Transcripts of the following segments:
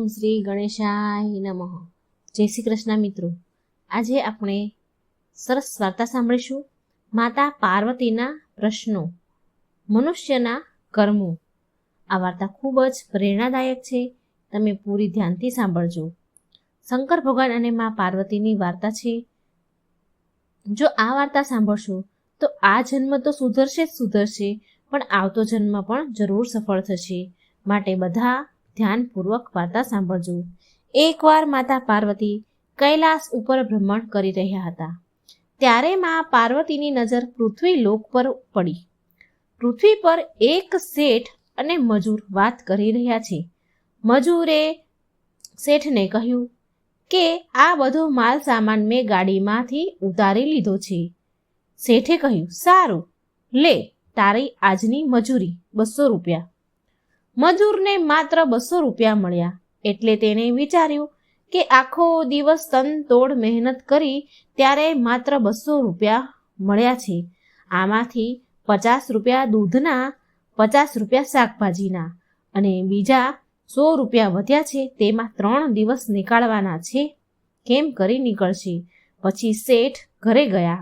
ઓમ શ્રી ગણેશાય નમઃ. જય શ્રી કૃષ્ણ મિત્રો. આજે આપણે સરસ વાર્તા સાંભળીશું. માતા પાર્વતીના પ્રશ્નો. મનુષ્યના કર્મો. આ વાર્તા ખૂબ જ પ્રેરણાદાયક છે. તમે પૂરી ધ્યાનથી સાંભળજો. શંકર ભગવાન અને મા પાર્વતીની વાર્તા છે. જો આ વાર્તા સાંભળશો, તો આ જન્મ તો સુધરશે જ સુધરશે, પણ આવતો જન્મ પણ જરૂર સફળ થશે. માટે બધા ધ્યાનપૂર્વક વાર્તા સાંભળજો. એકવાર માતા પાર્વતી કૈલાસ ઉપર ભ્રમણ કરી રહ્યા હતા. ત્યારે મા પાર્વતીની નજર પૃથ્વી લોક પર પડી. પૃથ્વી પર એક શેઠ અને મજૂર વાત કરી રહ્યા છે. મજૂરે શેઠને કહ્યું કે આ બધો માલ સામાન મેં ગાડીમાંથી ઉતારી લીધો છે. શેઠે કહ્યું, સારું. લે, તારી આજની મજૂરી બસો રૂપિયા. મજૂરને માત્ર બસો રૂપિયા મળ્યા. એટલે તેણે વિચાર્યું કે આખો દિવસ તન તોડ મહેનત કરી ત્યારે માત્ર બસો રૂપિયા મળ્યા છે. આમાંથી પચાસ રૂપિયા દૂધના, પચાસ રૂપિયા શાકભાજીના અને બીજા સો રૂપિયા વધ્યા છે તેમાં ત્રણ દિવસ નીકાળવાના છે. કેમ કરી નીકળશે? પછી શેઠ ઘરે ગયા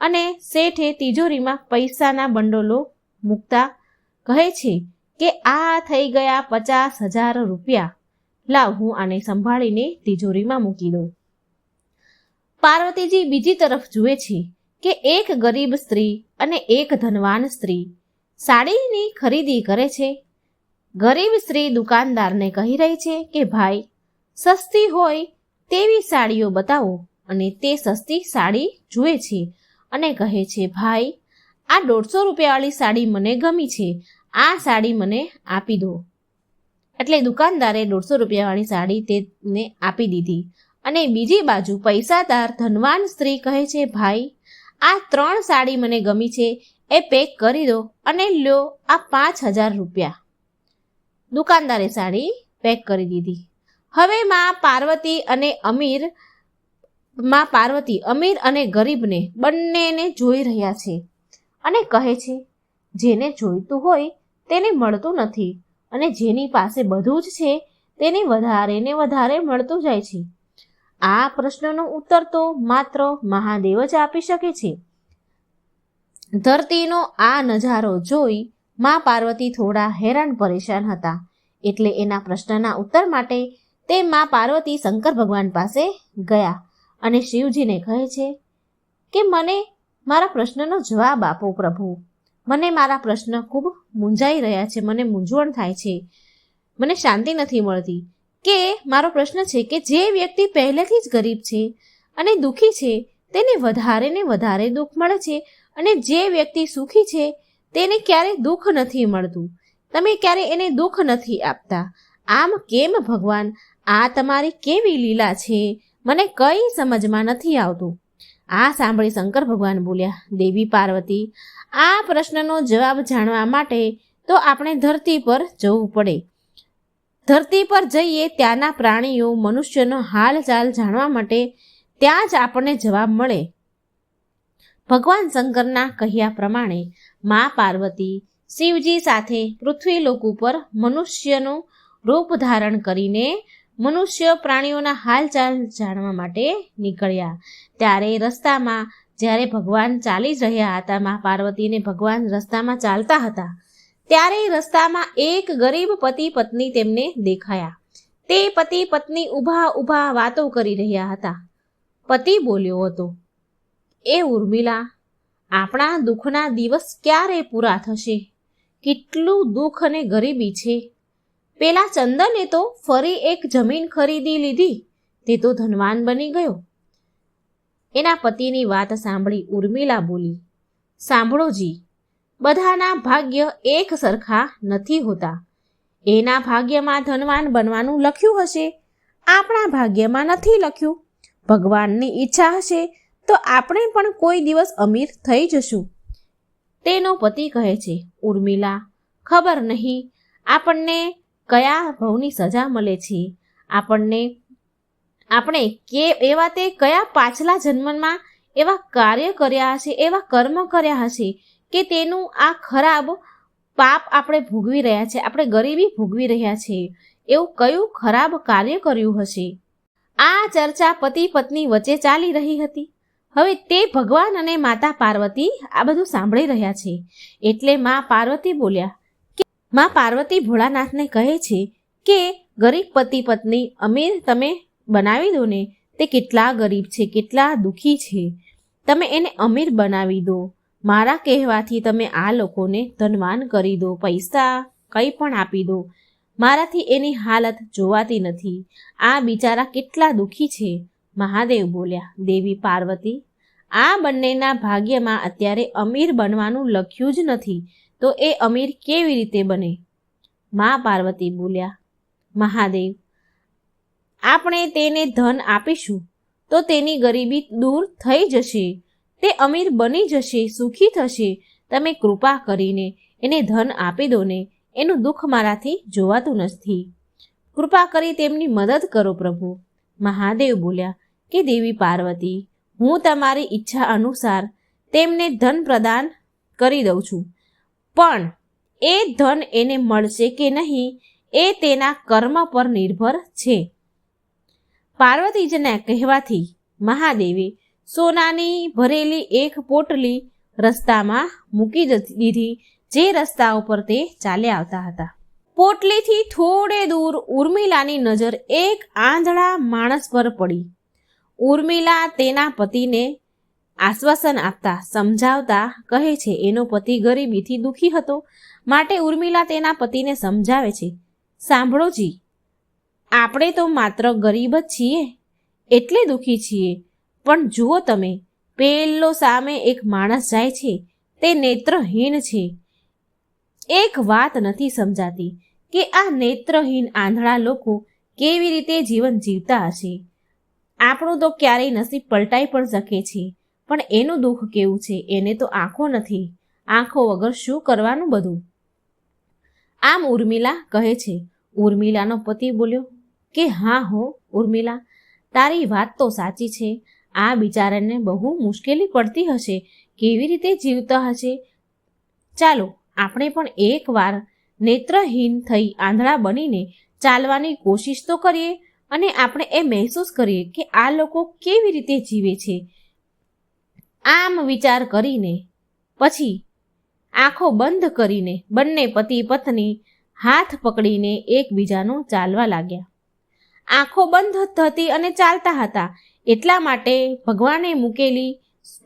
અને શેઠે તિજોરીમાં પૈસાના બંડોલો મૂકતા કહે છે કે આ થઈ ગયા પચાસ હજાર રૂપિયા. લાવ, હું આને સંભાળીને તિજોરીમાં મૂકી દઉં. પાર્વતીજી બીજી તરફ જુએ છે કે એક ગરીબ સ્ત્રી અને એક ધનવાન સ્ત્રી સાડીની ખરીદી કરે છે. ગરીબ સ્ત્રી દુકાનદારને કહી રહી છે કે, ભાઈ, સસ્તી હોય તેવી સાડીઓ બતાવો. અને તે સસ્તી સાડી જુએ છે અને કહે છે, ભાઈ, આ દોઢસો રૂપિયાવાળી સાડી મને ગમી છે. આ સાડી મને આપી દો. એટલે દુકાનદારે દોઢસો રૂપિયાવાળી સાડી તેને આપી દીધી. અને બીજી બાજુ પૈસાદાર ધનવાન સ્ત્રી કહે છે, ભાઈ, આ ત્રણ સાડી મને ગમી છે, એ પેક કરી દો અને લ્યો, આ પાંચ હજાર રૂપિયા. દુકાનદારે સાડી પેક કરી દીધી. હવે માં પાર્વતી અને અમીર, માં પાર્વતી, અમીર અને ગરીબને બંનેને જોઈ રહ્યા છે અને કહે છે, જેને જોઈતું હોય તેને મળતું નથી અને જેની પાસે બધું જ છે, તેને વધારે ને વધારે મળતું જાય છે. આ પ્રશ્નનો ઉત્તર તો માત્ર મહાદેવ જ આપી શકે છે. ધરતીનો આ નજારો જોઈ મા પાર્વતી થોડા હેરાન પરેશાન હતા. એટલે એના પ્રશ્નના ઉત્તર માટે તે મા પાર્વતી શંકર ભગવાન પાસે ગયા અને શિવજીને કહે છે કે, મને મારા પ્રશ્નનો જવાબ આપો પ્રભુ. મને મારા પ્રશ્ન ખૂબ મૂંઝાઈ રહ્યા છે, મને મૂંઝવણ થાય છે. મને શાંતિ નથી મળતી કે મારો પ્રશ્ન છે કે જે વ્યક્તિ પહેલેથી જ ગરીબ છે અને દુઃખી છે, તેને વધારે ને વધારે દુઃખ મળે છે અને જે વ્યક્તિ સુખી છે, તેને ક્યારે દુઃખ નથી મળતું? તમે ક્યારે એને દુઃખ નથી આપતા? આમ કેમ ભગવાન? આ તમારી કેવી લીલા છે? મને કઈ સમજમાં નથી આવતું. આ સાંભળી શંકર ભગવાન બોલ્યા, દેવી પાર્વતી, આ પ્રશ્નનો જવાબ જાણવા માટે તો આપણે ધરતી પર જવું પડે. ધરતી પર જઈએ ત્યાંના પ્રાણીઓ, મનુષ્યનો હાલચાલ જાણવા માટે ત્યાં જ આપણને જવાબ મળે. ભગવાન શંકરના કહ્યા પ્રમાણે મા પાર્વતી શિવજી સાથે પૃથ્વી લોક ઉપર મનુષ્યનું રૂપ ધારણ કરીને મનુષ્ય પ્રાણીઓના હાલચાલ જાણવા માટે નીકળ્યા. ત્યારે રસ્તામાં, જ્યારે ભગવાન ચાલી જ રહ્યા હતા મા પાર્વતીને ભગવાન રસ્તામાં ચાલતા હતા, ત્યારે રસ્તામાં એક ગરીબ પતિ પત્ની તેમને દેખાયા. તે પતિ પત્ની ઊભા ઊભા વાતો કરી રહ્યા હતા. પતિ બોલ્યો હતો, એ ઉર્મિલા, આપણા દુઃખના દિવસ ક્યારે પૂરા થશે? કેટલું દુઃખ અને ગરીબી છે. પેલા ચંદને તો ફરી એક જમીન ખરીદી લીધી. તે તો ધનવાન બની ગયો. એના પતિની વાત સાંભળી ઉર્મિલા બોલી, સાંભળો જી, બધાના ભાગ્ય એક સરખા નથી હોતા. એના ભાગ્યમાં ધનવાન બનવાનું લખ્યું હશે, આપણા ભાગ્યમાં નથી લખ્યું. ભગવાનની ઈચ્છા હશે તો આપણે પણ કોઈ દિવસ અમીર થઈ જશું. તેનો પતિ કહે છે, ઉર્મિલા, ખબર નહીં, આપણને કયા ભવની સજા મળે છે? આપણને, આપણે કે, એવા તે કયા પાછલા જન્મમાં એવા કાર્ય કર્યા હશે, એવા કર્મ કર્યા હશે કે તેનું આ ખરાબ પાપ આપણે ભોગવી રહ્યા છે, આપણે ગરીબી ભોગવી રહ્યા છે? એવું કયું ખરાબ કાર્ય કર્યું હશે? આ ચર્ચા પતિ પત્ની વચ્ચે ચાલી રહી હતી. હવે તે ભગવાન અને માતા પાર્વતી આ બધું સાંભળી રહ્યા છે. એટલે માં પાર્વતી બોલ્યા માં પાર્વતી ભોળાનાથને કહે છે કે, ગરીબ પતિ પત્ની અમીર તમે બનાવી દો ને, તે કેટલા ગરીબ છે, કેટલા દુઃખી છે. તમે એને અમીર બનાવી દો. મારા કહેવાથી તમે આ લોકોને ધનવાન કરી દો, પૈસા કંઈ પણ આપી દો. મારાથી એની હાલત જોવાતી નથી. આ બિચારા કેટલા દુઃખી છે. મહાદેવ બોલ્યા, દેવી પાર્વતી, આ બંનેના ભાગ્યમાં અત્યારે અમીર બનવાનું લખ્યું જ નથી. તો એ અમીર કેવી રીતે બને? મા પાર્વતી બોલ્યા, મહાદેવ, આપણે તેને ધન આપીશું તો તેની ગરીબી દૂર થઈ જશે. તે અમીર બની જશે, સુખી થશે. તમે કૃપા કરીને એને ધન આપી દો ને એનું દુઃખ મારાથી જોવાતું નથી. કૃપા કરી તેમની મદદ કરો પ્રભુ. મહાદેવ બોલ્યા, કે દેવી પાર્વતી, હું તમારી ઈચ્છા અનુસાર તેમને ધન પ્રદાન કરી દઉં છું. પણ એ ધન એને મળશે કે નહીં એ તેના કર્મ પર નિર્ભર છે. પાર્વતીજીના કહેવાથી મહાદેવે સોનાની ભરેલી એક પોટલી રસ્તામાં મૂકી દીધી, જે રસ્તા ઉપર તે ચાલ્યા આવતા હતા. પોટલીથી થોડે દૂર ઉર્મિલાની નજર એક આંધળા માણસ પર પડી. ઉર્મિલા તેના પતિને આશ્વાસન આપતા, સમજાવતા કહે છે, એનો પતિ ગરીબીથી દુઃખી હતો. માટે ઉર્મિલા તેના પતિને સમજાવે છે. સાંભળો જી. આપણે તો માત્ર ગરીબ જ છીએ. એટલે દુઃખી છીએ. પણ જુઓ તમે, પેલો સામે એક માણસ જાય છે. તે નેત્રહીન છે. એક વાત નથી સમજાતી કે આ નેત્રહીન આંધળા લોકો કેવી રીતે જીવન જીવતા હશે. આપણું તો ક્યારેય નસીબ પલટાઈ પણ શકે છે. પણ એનું દુઃખ કેવું છે? એને તો આંખો નથી. આંખો વગર શું કરવાનું બધું? આમ ઉર્મિલા કહે છે. ઉર્મિલાનો પતિ બોલ્યો, કે હા હો, ઉર્મિલા, તારી વાત તો સાચી છે. આ બિચારાને બહુ મુશ્કેલી પડતી હશે. કેવી રીતે જીવતા હશે? ચાલો, આપણે પણ એકવાર નેત્રહીન થઈ આંધળા બનીને ચાલવાની કોશિશ તો કરીએ અને આપણે એ મહેસૂસ કરીએ કે આ લોકો કેવી રીતે જીવે છે. આમ વિચાર કરીને, પછી આંખો બંધ કરીને બંને પતિ પત્ની હાથ પકડીને એકબીજાનું ચાલવા લાગ્યા. આંખો બંધ થતી અને ચાલતા હતા. એટલા માટે ભગવાને મૂકેલી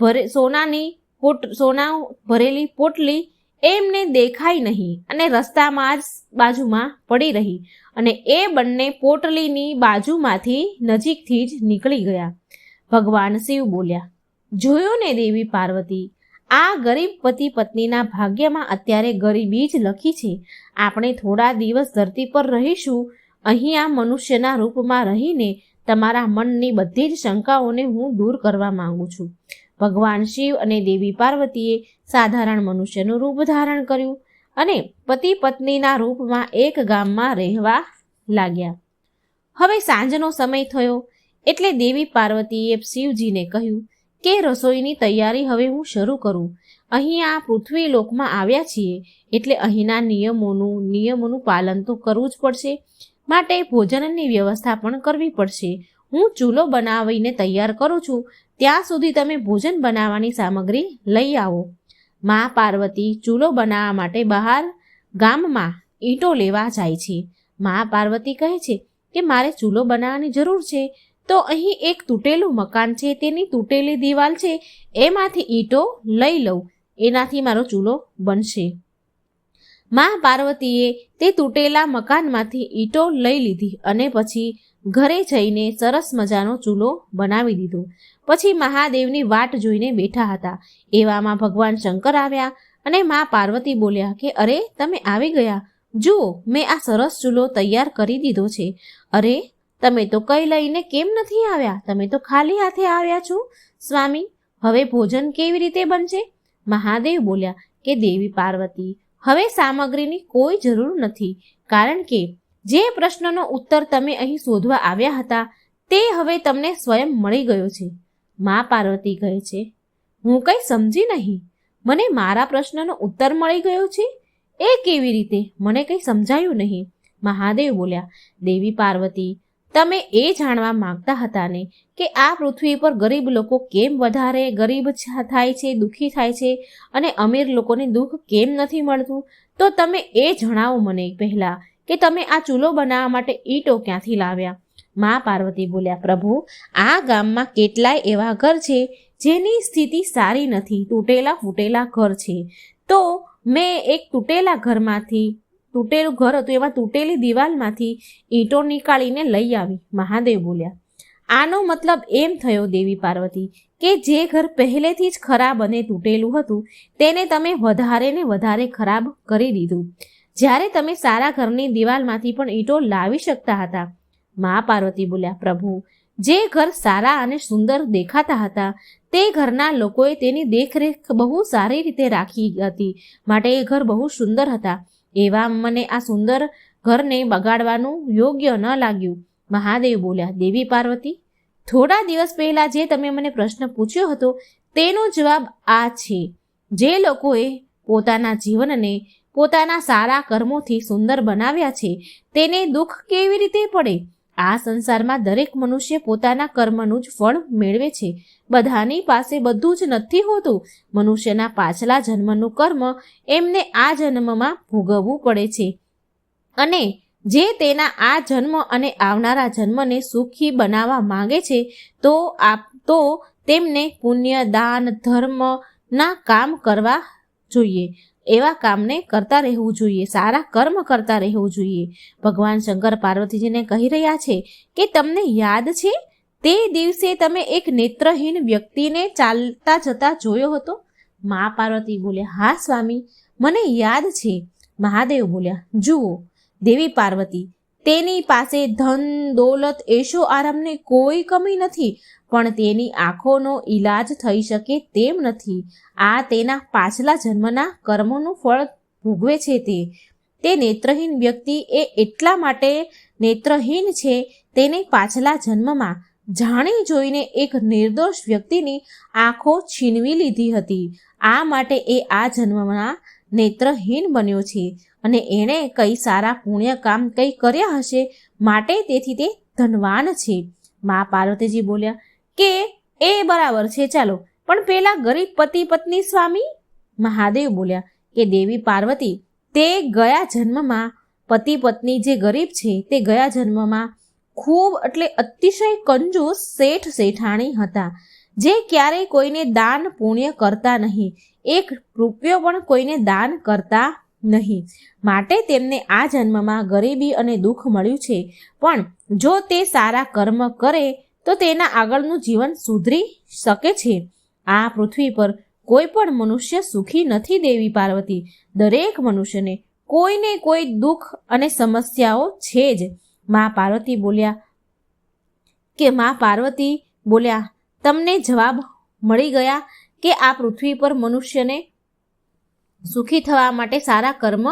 ભરે, સોનાની પોટ સોના ભરેલી પોટલી એમને દેખાઈ નહીં અને રસ્તામાં જ બાજુમાં પડી રહી અને એ બંને પોટલીની બાજુમાંથી નજીકથી જ નીકળી ગયા. ભગવાન શિવ બોલ્યા જોયો ને દેવી પાર્વતી? આ ગરીબ પતિ પત્નીના ભાગ્યમાં અત્યારે ગરીબી જ લખી છે. આપણે થોડા દિવસ ધરતી પર રહીશું. અહીં આ મનુષ્યના રૂપમાં રહીને તમારા મનની બધી જ શંકાઓને હું દૂર કરવા માંગુ છું. ભગવાન શિવ અને દેવી પાર્વતીએ સાધારણ મનુષ્યનું રૂપ ધારણ કર્યું અને પતિ પત્નીના રૂપમાં એક ગામમાં રહેવા લાગ્યા. હવે સાંજનો સમય થયો એટલે દેવી પાર્વતીએ શિવજીને કહ્યું કે રસોઈની તૈયારી હવે હું શરૂ કરું? અહીં આ પૃથ્વી લોકમાં આવ્યા છીએ એટલે અહીંના નિયમોનું નિયમોનું પાલન તો કરવું જ પડશે. માટે ભોજનની વ્યવસ્થા પણ કરવી પડશે. હું ચૂલો બનાવીને તૈયાર કરું છું. ત્યાં સુધી તમે ભોજન બનાવવાની સામગ્રી લઈ આવો. મા પાર્વતી ચૂલો બનાવવા માટે બહાર ગામમાં ઈંટો લેવા જાય છે. મા પાર્વતી કહે છે કે મારે ચૂલો બનાવવાની જરૂર છે. તો અહીં એક તૂટેલું મકાન છે, તેની તૂટેલી દિવાલ છે, એમાંથી ઈંટો લઈ લઉં. એનાથી મારો ચૂલો બનશે. મા પાર્વતીએ તે તૂટેલા મકાનમાંથી ઈંટો લઈ લીધી અને પછી ઘરે જઈને સરસ મજાનો ચૂલો બનાવી દીધો. પછી મહાદેવની વાટ જોઈને બેઠા હતા. એવામાં ભગવાન શંકર આવ્યા અને મા પાર્વતી બોલ્યા કે, અરે, તમે આવી ગયા? જુઓ, મેં આ સરસ ચૂલો તૈયાર કરી દીધો છે. અરે તમે તો કઈ લઈને કેમ નથી આવ્યા? તમે તો ખાલી હાથે આવ્યા છો. સ્વામી, હવે ભોજન કેવી રીતે બનશે? મહાદેવ બોલ્યા કે દેવી પાર્વતી, હવે સામગ્રીની કોઈ જરૂર નથી. કારણ કે જે પ્રશ્નનો ઉત્તર તમે અહીં શોધવા આવ્યા હતા, તે હવે તમને સ્વયં મળી ગયો છે. મા પાર્વતી કહે છે, હું કંઈ સમજી નહીં. મને મારા પ્રશ્નનો ઉત્તર મળી ગયો છે? એ કેવી રીતે? મને કંઈ સમજાયું નહીં. મહાદેવ બોલ્યા, દેવી પાર્વતી તમે એ જાણવા માંગતા હતા ને કે આ પૃથ્વી પર ગરીબ લોકો કેમ વધારે, ગરીબ થાય છે, દુઃખી થાય છે અને અમીર લોકોને દુઃખ કેમ નથી મળતું? તો તમે એ જણાવો મને પહેલા કે તમે આ ચૂલો બનાવવા માટે ઈંટો ક્યાંથી લાવ્યા? મા પાર્વતી બોલ્યા, પ્રભુ, આ ગામમાં કેટલાય એવા ઘર છે જેની સ્થિતિ સારી નથી. તૂટેલા ફૂટેલા ઘર છે. તો મેં એક તૂટેલા ઘરમાંથી તૂટેલું ઘર હતું, એમાં તૂટેલી દિવાલમાંથી ઈંટો નીકાળીને લઈ આવી. મહાદેવ બોલ્યા, આનો મતલબ એમ થયો દેવી પાર્વતી, કે જે ઘર પહેલેથી જ ખરાબ અને તૂટેલું હતું, તેને તમે વધારે ને વધારે ખરાબ કરી દીધું. જ્યારે તમે સારા ઘરની દિવાલમાંથી પણ ઈંટો લાવી શકતા હતા. મા પાર્વતી બોલ્યા, પ્રભુ, જે ઘર સારા અને સુંદર દેખાતા હતા, તે ઘરના લોકોએ તેની દેખરેખ બહુ સારી રીતે રાખી હતી. માટે એ ઘર બહુ સુંદર હતા. એવા મને આ સુંદર ઘરને બગાડવાનું યોગ્ય ન લાગ્યું. મહાદેવ બોલ્યા, દેવી પાર્વતી, થોડા દિવસ પહેલા જે તમે મને પ્રશ્ન પૂછ્યો હતો, તેનો જવાબ આ છે. જે લોકોએ પોતાના જીવનને પોતાના સારા કર્મોથી સુંદર બનાવ્યા છે, તેને દુઃખ કેવી રીતે પડે? આ સંસારમાં દરેક મનુષ્ય પોતાના કર્મનું જ ફળ મેળવે છે. બધાની પાસે બધું જ નથી હોતું. મનુષ્યના પાછલા જન્મનું કર્મ એમને આ જન્મમાં ભોગવવું પડે છે. અને જે તેના આ જન્મ અને આવનારા જન્મને સુખી બનાવવા માંગે છે, તો આપ, તો તેમને પુણ્ય, દાન, ધર્મના કામ કરવા જોઈએ. એવા કામને કરતા રહેવું જોઈએ, સારા કર્મ કરતા રહેવું જોઈએ. ભગવાન શંકર પાર્વતીજીને કહી રહ્યા છે કે તમને યાદ છે, તે દિવસે તમે એક નેત્રહીન વ્યક્તિને ચાલતા જતા જોયો હતો? મા પાર્વતી બોલ્યા, હા સ્વામી, મને યાદ છે. મહાદેવ બોલ્યા, જુઓ, દેવી પાર્વતી, તેની પાસે ધન, દોલત એશો આરામની કોઈ કમી નથી. પણ તેની આંખોનો ઈલાજ થઈ શકે તેમ નથી. આ તેના પાછલા જન્મના કર્મોનું ફળ ભોગવે છે તે. તે નેત્રહીન વ્યક્તિ એ એટલા માટે નેત્રહીન છે તેને પાછલા જન્મમાં જાણી જોઈને એક નિર્દોષ વ્યક્તિની આંખો છીનવી લીધી હતી. આ માટે એ આ જન્મમાં નેત્રહીન બન્યો છે અને એણે કઈ સારા પુણ્ય કામ કંઈ કર્યા હશે માટે તેથી તે ધનવાન છે. મા પાર્વતીજી બોલ્યા કે એ બરાબર છે, ચાલો. પણ પેલા ગરીબ પતિ પત્ની સ્વામી મહાદેવ બોલ્યા કે દેવી પાર્વતી, તે ગયા જન્મમાં પતિ પત્ની જે ગરીબ છે, તે ગયા જન્મમાં ખૂબ એટલે અતિશય કંજૂસ શેઠ શેઠાણી હતા. જે ક્યારેય કોઈને દાન પુણ્ય કરતા નહીં. એક રૂપિયો પણ કોઈને દાન કરતા નહીં. માટે તેમને આ જન્મમાં ગરીબી અને દુઃખ મળ્યું છે. પણ જો તે સારા કર્મ કરે તો તેના આગળનું જીવન સુધરી શકે છે. આ પૃથ્વી પર કોઈ પણ મનુષ્ય સુખી નથી દેવી પાર્વતી. દરેક મનુષ્યને કોઈને કોઈ દુઃખ અને સમસ્યાઓ છે જ. મા પાર્વતી બોલ્યા કે મા પાર્વતી બોલ્યા, તમને જવાબ મળી ગયા કે આ પૃથ્વી પર મનુષ્યને સુખી થવા માટે સારા કર્મ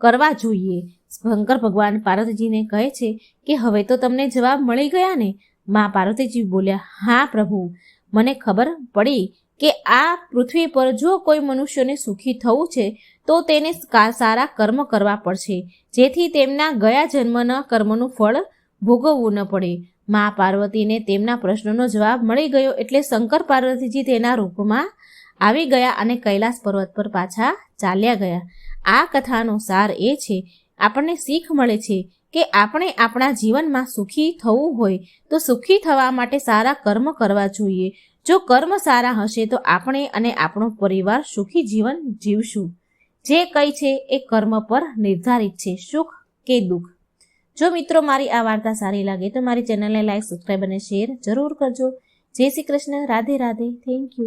કરવા જોઈએ. શંકર ભગવાન પાર્વતીજીને કહે છે કે હવે તો તમને જવાબ મળી ગયા ને? મા પાર્વતીજી બોલ્યા, હા પ્રભુ, મને ખબર પડી કે આ પૃથ્વી પર જો કોઈ મનુષ્યને સુખી થવું છે, તો તેને સારા કર્મ કરવા પડશે. જેથી તેમના ગયા જન્મના કર્મનું ફળ ભોગવવું ન પડે. મા પાર્વતીને તેમના પ્રશ્નનો જવાબ મળી ગયો એટલે શંકર પાર્વતીજી તેના રૂપમાં આવી ગયા અને કૈલાસ પર્વત પર પાછા ચાલ્યા ગયા. આ કથાનો સાર એ છે આપણને શીખ મળે છે કે આપણે આપણા જીવનમાં સુખી થવું હોય, તો સુખી થવા માટે સારા કર્મ કરવા જોઈએ. જો કર્મ સારા હશે, તો આપણે અને આપણો પરિવાર સુખી જીવન જીવશું. જે કંઈ છે એ કર્મ પર નિર્ધારિત છે, સુખ કે દુઃખ. જો મિત્રો મારી આ વાર્તા સારી લાગે, તો મારી ચેનલને લાઈક, સબસ્ક્રાઈબ અને શેર જરૂર કરજો. જય શ્રી કૃષ્ણ. રાધે રાધે. Thank you